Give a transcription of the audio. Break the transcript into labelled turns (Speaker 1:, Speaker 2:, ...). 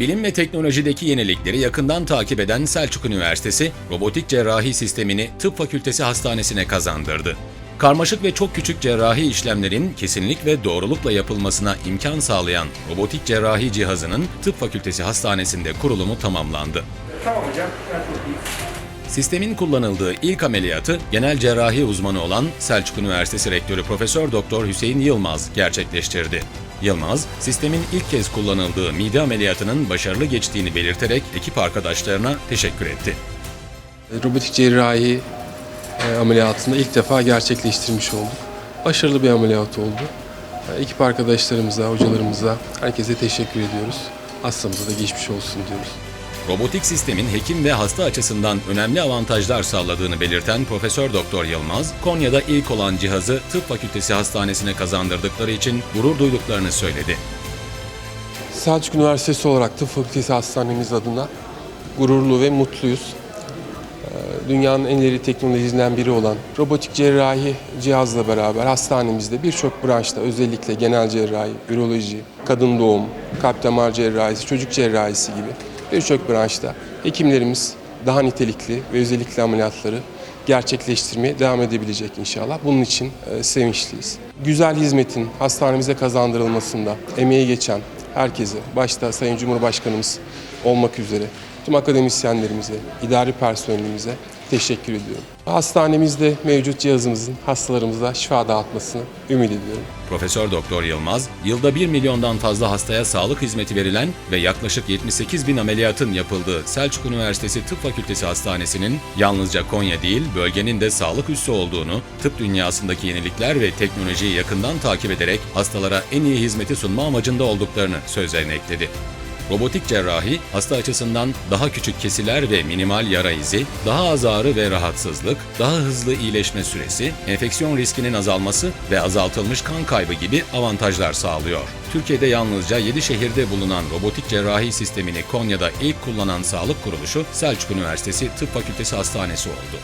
Speaker 1: Bilim ve teknolojideki yenilikleri yakından takip eden Selçuk Üniversitesi, robotik cerrahi sistemini Tıp Fakültesi Hastanesi'ne kazandırdı. Karmaşık ve çok küçük cerrahi işlemlerin kesinlik ve doğrulukla yapılmasına imkan sağlayan robotik cerrahi cihazının Tıp Fakültesi Hastanesi'nde kurulumu tamamlandı.
Speaker 2: Tamam hocam.
Speaker 1: Sistemin kullanıldığı ilk ameliyatı genel cerrahi uzmanı olan Selçuk Üniversitesi Rektörü Profesör Doktor Hüseyin Yılmaz gerçekleştirdi. Yılmaz, sistemin ilk kez kullanıldığı mide ameliyatının başarılı geçtiğini belirterek ekip arkadaşlarına teşekkür etti.
Speaker 3: robotik cerrahi e, ameliyatını ilk defa gerçekleştirmiş olduk. Başarılı bir ameliyat oldu. E, Ekip arkadaşlarımıza, hocalarımıza, herkese teşekkür ediyoruz. Hastamıza da geçmiş olsun diyoruz.
Speaker 1: Robotik sistemin hekim ve hasta açısından önemli avantajlar sağladığını belirten Profesör Doktor Yılmaz, Konya'da ilk olan cihazı Tıp Fakültesi Hastanesi'ne kazandırdıkları için gurur duyduklarını söyledi.
Speaker 3: Selçuk Üniversitesi olarak Tıp Fakültesi Hastanemiz adına gururlu ve mutluyuz. Ee, Dünyanın en ileri teknolojisinden biri olan robotik cerrahi cihazla beraber hastanemizde birçok branşta özellikle genel cerrahi, üroloji, kadın doğum, kalp damar cerrahisi, çocuk cerrahisi gibi birçok branşta hekimlerimiz daha nitelikli ve özellikle ameliyatları gerçekleştirmeye devam edebilecek inşallah. Bunun için e, sevinçliyiz. Güzel hizmetin hastanemize kazandırılmasında emeği geçen herkese, başta Sayın Cumhurbaşkanımız olmak üzere tüm akademisyenlerimize, idari personelimize teşekkür ediyorum. Hastanemizde mevcut cihazımızın hastalarımıza şifa dağıtmasını ümit ediyorum.
Speaker 1: Profesör Doktor Yılmaz, yılda 1 milyondan fazla hastaya sağlık hizmeti verilen ve yaklaşık 78 bin ameliyatın yapıldığı Selçuk Üniversitesi Tıp Fakültesi Hastanesi'nin yalnızca Konya değil, bölgenin de sağlık üssü olduğunu, tıp dünyasındaki yenilikler ve teknolojiyi yakından takip ederek hastalara en iyi hizmeti sunma amacında olduklarını sözlerine ekledi. Robotik cerrahi, hasta açısından daha küçük kesiler ve minimal yara izi, daha az ağrı ve rahatsızlık, daha hızlı iyileşme süresi, enfeksiyon riskinin azalması ve azaltılmış kan kaybı gibi avantajlar sağlıyor. Türkiye'de yalnızca 7 şehirde bulunan robotik cerrahi sistemini Konya'da ilk kullanan sağlık kuruluşu Selçuk Üniversitesi Tıp Fakültesi Hastanesi oldu.